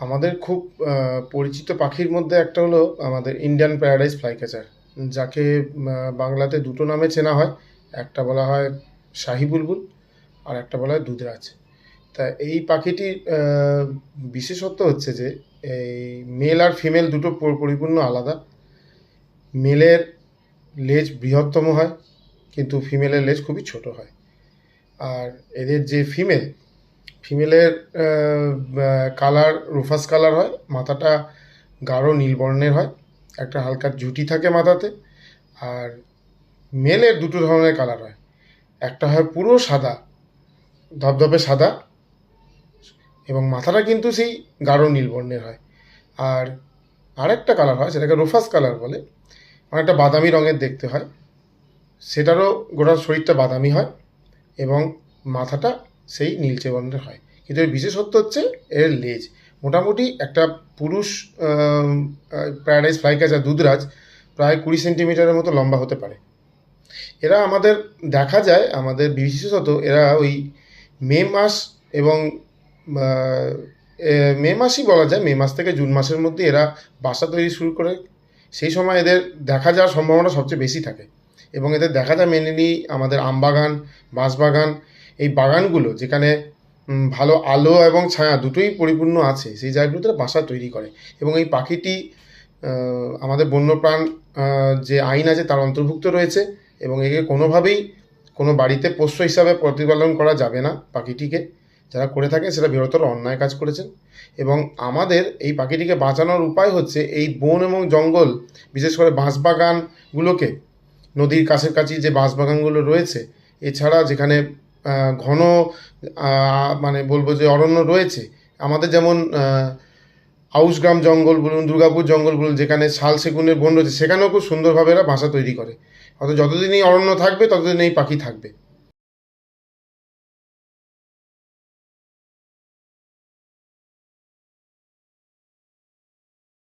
আমাদের খুব পরিচিত পাখির মধ্যে একটা হলো আমাদের ইন্ডিয়ান প্যারাডাইস ফ্লাইক্যাচার যাকে বাংলাতে দুটো নামে চেনা হয়। একটা বলা হয় শাহি বুলবুল আর একটা বলা হয় দুধরাজ। তা এই পাখিটির বিশেষত্ব হচ্ছে যে এই মেল আর ফিমেল দুটো পরিপূর্ণ আলাদা। মেলের লেজ বৃহত্তম হয়, কিন্তু ফিমেলের লেজ খুবই ছোট হয়। আর এদের যে ফিমেল ফিমেলের কালার, রুফাস কালার হয়, মাথাটা গাঢ় নীল বর্ণের হয়, একটা হালকা ঝুঁটি থাকে মাথাতে, আর মেলের দুটো ধরনের কালার হয়। একটা হয় পুরো সাদা ধবধবে সাদা, এবং মাথাটা কিন্তু সেই গাঢ় নীল বর্ণের হয়। আর আরেকটা কালার হয়, সেটাকে রোফাস কালার বলে, অনেকটা বাদামি রঙের দেখতে হয়। সেটারও গোটা শরীরটা বাদামি হয়, এবং মাথাটা সেই নীলচে বর্ণের হয়। কিন্তু এর বিশেষত্ব হচ্ছে এর লেজ। মোটামুটি একটা পুরুষ প্যারাডাইস ফ্লাইক্যাচার দুধরাজ প্রায় কুড়ি সেন্টিমিটারের মতো লম্বা হতে পারে। এরা আমাদের দেখা যায়, আমাদের বিশেষত এরা ওই মে মাস এবং মে মাসই বলা যায়, মে মাস থেকে জুন মাসের মধ্যে এরা বাসা তৈরি শুরু করে। সেই সময় এদের দেখা যাওয়ার সম্ভাবনা সবচেয়ে বেশি থাকে। এবং এদের দেখা যায় মেনলি আমাদের আমবাগান, বাঁশবাগান এই বাগানগুলো যেখানে ভালো আলো এবং ছায়া দুটোই পরিপূর্ণ আছে, সেই জায়গাগুলোতে বাসা তৈরি করে। এবং এই পাখিটি আমাদের বন্যপ্রাণ যে আইন আছে তার অন্তর্ভুক্ত রয়েছে এবং একে কোনোভাবেই কোনো বাড়িতে পোষ্য হিসাবে প্রতিপালন করা যাবে না পাখিটিকে। যারা করে থাকেন সেটা বৃহত্তর অন্যায় কাজ করেছেন। এবং আমাদের এই পাখিটিকে বাঁচানোর উপায় হচ্ছে এই বন এবং জঙ্গল, বিশেষ করে বাঁশবাগানগুলোকে, নদীর কাছের কাছে যে বাঁশবাগানগুলো রয়েছে, এছাড়া যেখানে ঘন মানে বলব যে অরণ্য রয়েছে। আমাদের যেমন আউসগ্রাম জঙ্গল বলুন, দুর্গাপুর জঙ্গল বলুন, যেখানে শাল সেগুনের বন রয়েছে, সেখানেও খুব সুন্দরভাবে এরা বাসা তৈরি করে। অর্থাৎ যতদিন এই অরণ্য থাকবে, ততদিন এই পাখি থাকবে।